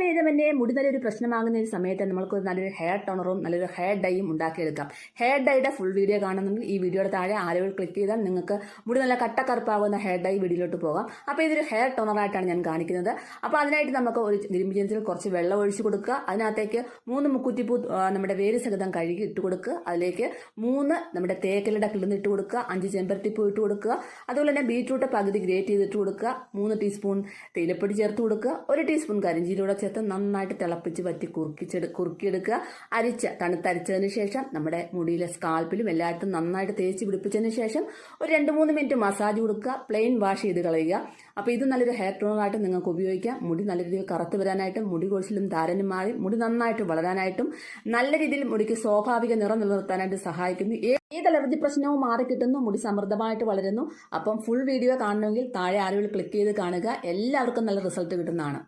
പേര് തന്നെ മുടി നല്ലൊരു പ്രശ്നമാകുന്ന ഒരു സമയത്ത് നമ്മൾക്ക് നല്ലൊരു ഹെയർ ടോണറും നല്ലൊരു ഹെയർ ഡൈയും ഉണ്ടാക്കിയെടുക്കാം. ഹെയർ ഡൈയുടെ ഫുൾ വീഡിയോ കാണുന്നെങ്കിൽ ഈ വീഡിയോയുടെ താഴെ ആരോകൾ ക്ലിക്ക് ചെയ്താൽ നിങ്ങൾക്ക് മുടി നല്ല കട്ടക്കറുപ്പാകുന്ന ഹെയർ ഡൈ വീഡിയോയിലോട്ട് പോകാം. അപ്പോൾ ഇതൊരു ഹെയർ ടോണറായിട്ടാണ് ഞാൻ കാണിക്കുന്നത്. അപ്പോൾ അതിനായിട്ട് നമുക്ക് ഒരു ഇരുമ്പ് ജെൻസിൽ കുറച്ച് വെള്ളം ഒഴിച്ച് കൊടുക്കുക. അതിനകത്തേക്ക് മൂന്ന് മുക്കുറ്റിപ്പൂ നമ്മുടെ വേര് സഹിതം കഴുകി ഇട്ട് കൊടുക്കുക. അതിലേക്ക് മൂന്ന് നമ്മുടെ തേക്കലയുടെ കിളിന്ന് ഇട്ട് കൊടുക്കുക. അഞ്ച് ചെമ്പരത്തിപ്പൂ ഇട്ട് കൊടുക്കുക. അതുപോലെ തന്നെ ബീറ്റ്റൂട്ട് പകുതി ഗ്രേറ്റ് ചെയ്തിട്ട് കൊടുക്കുക. മൂന്ന് ടീസ്പൂൺ തേയിലപ്പൊടി ചേർത്ത് കൊടുക്കുക. ഒരു ടീസ്പൂൺ കരിഞ്ചീരൂടെ ചേർത്ത് നന്നായിട്ട് തിളപ്പിച്ച് വറ്റി കുറുക്കിച്ചെടു കുറുക്കിയെടുക്കുക. അരിച്ച് തണുത്തരിച്ചതിന് ശേഷം നമ്മുടെ മുടിയിലെ സ്കാൽപ്പിലും എല്ലായിടത്തും നന്നായിട്ട് തേച്ച് പിടിപ്പിച്ചതിന് ശേഷം ഒരു രണ്ട് മൂന്ന് മിനിറ്റ് മസാജ് കൊടുക്കുക. പ്ലെയിൻ വാഷ് ചെയ്ത് കളയുക. അപ്പോൾ ഇത് നല്ലൊരു ഹെയർ ടോണറായിട്ട് നിങ്ങൾക്ക് ഉപയോഗിക്കാം. മുടി നല്ല രീതിയിൽ കറുത്ത് വരാനായിട്ടും മുടി കൊഴിച്ചിലും താരനും മാറി മുടി നന്നായിട്ട് വളരാനായിട്ടും നല്ല രീതിയിൽ മുടിക്ക് സ്വാഭാവിക നിറം നിലനിർത്താനായിട്ട് സഹായിക്കുന്നു. ഏത് അലർജി പ്രശ്നവും മാറി കിട്ടുന്നു മുടി സമൃദ്ധമായിട്ട് വളരുന്നു. അപ്പം ഫുൾ വീഡിയോ കാണണമെങ്കിൽ താഴെ ആരോഗ്യം ക്ലിക്ക് ചെയ്ത് കാണുക. എല്ലാവർക്കും നല്ല റിസൾട്ട് കിട്ടുന്നതാണ്.